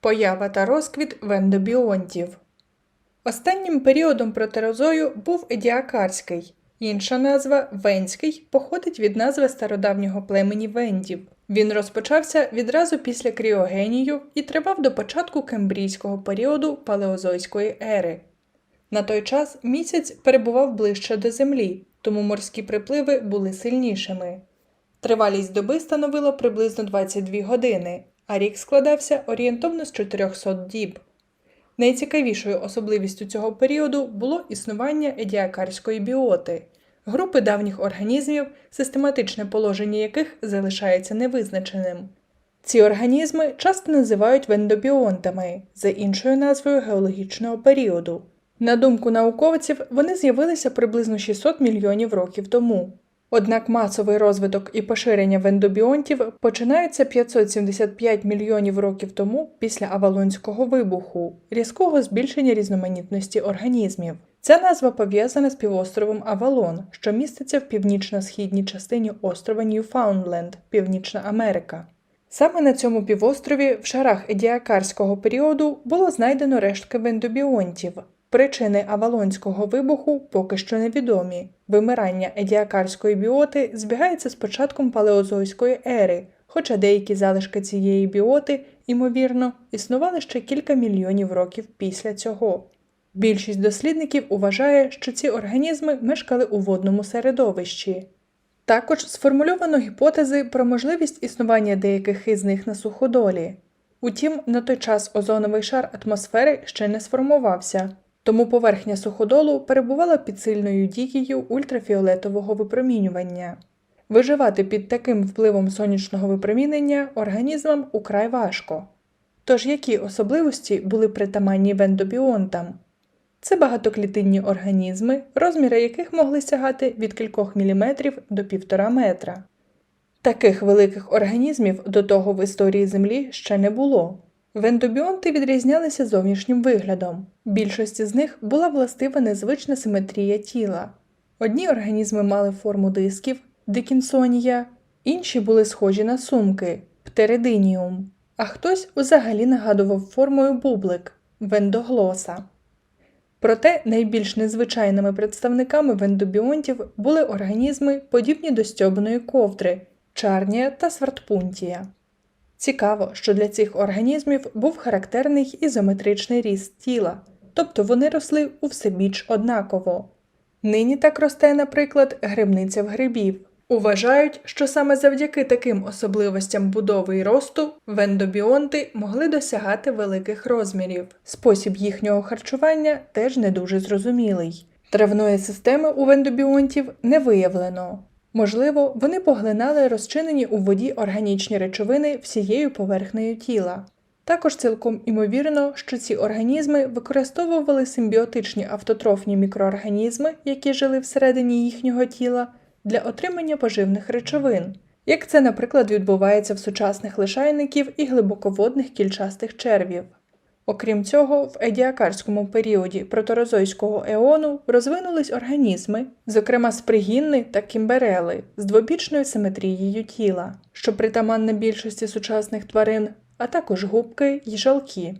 Поява та розквіт вендобіонтів. Останнім періодом протерозою був едіакарський. Інша назва венський походить від назви стародавнього племені вендів. Він розпочався відразу після кріогенію і тривав до початку кембрійського періоду палеозойської ери. На той час місяць перебував ближче до Землі, тому морські припливи були сильнішими. Тривалість доби становила приблизно 22 години, а рік складався орієнтовно з 400 діб. Найцікавішою особливістю цього періоду було існування едіакарської біоти, групи давніх організмів, систематичне положення яких залишається невизначеним. Ці організми часто називають вендобіонтами за іншою назвою геологічного періоду. На думку науковців, вони з'явилися приблизно 600 мільйонів років тому. Однак масовий розвиток і поширення вендобіонтів починаються 575 мільйонів років тому після Авалонського вибуху, різкого збільшення різноманітності організмів. Ця назва пов'язана з півостровом Авалон, що міститься в північно-східній частині острова Ньюфаундленд, Північна Америка. Саме на цьому півострові в шарах едіакарського періоду було знайдено рештки вендобіонтів. Причини авалонського вибуху поки що невідомі. Вимирання едіакарської біоти збігається з початком палеозойської ери, хоча деякі залишки цієї біоти, ймовірно, існували ще кілька мільйонів років після цього. Більшість дослідників вважає, що ці організми мешкали у водному середовищі. Також сформульовано гіпотези про можливість існування деяких із них на суходолі. Утім, на той час озоновий шар атмосфери ще не сформувався, тому поверхня суходолу перебувала під сильною дією ультрафіолетового випромінювання. Виживати під таким впливом сонячного випромінення організмам украй важко. Тож які особливості були притаманні вендобіонтам? Це багатоклітинні організми, розміри яких могли сягати від кількох міліметрів до півтора метра. Таких великих організмів до того в історії Землі ще не було. Вендобіонти відрізнялися зовнішнім виглядом. Більшості з них була властива незвична симетрія тіла. Одні організми мали форму дисків дикінсонія, інші були схожі на сумки птеридиніум, а хтось взагалі нагадував формою бублик вендоглоса. Проте найбільш незвичайними представниками вендобіонтів були організми, подібні до стьобаної ковдри, чарнія та свартпунтія. Цікаво, що для цих організмів був характерний ізометричний ріст тіла, тобто вони росли у всебіч однаково. Нині так росте, наприклад, грибниця в грибів. Уважають, що саме завдяки таким особливостям будови і росту вендобіонти могли досягати великих розмірів. Спосіб їхнього харчування теж не дуже зрозумілий. Травної системи у вендобіонтів не виявлено. Можливо, вони поглинали розчинені у воді органічні речовини всією поверхнею тіла. Також цілком імовірно, що ці організми використовували симбіотичні автотрофні мікроорганізми, які жили всередині їхнього тіла, для отримання поживних речовин, як це, наприклад, відбувається в сучасних лишайників і глибоководних кільчастих червів. Окрім цього, в едіакарському періоді проторозойського еону розвинулись організми, зокрема спригінни та кімберели, з двобічною симетрією тіла, що притаманне більшості сучасних тварин, а також губки й жалки.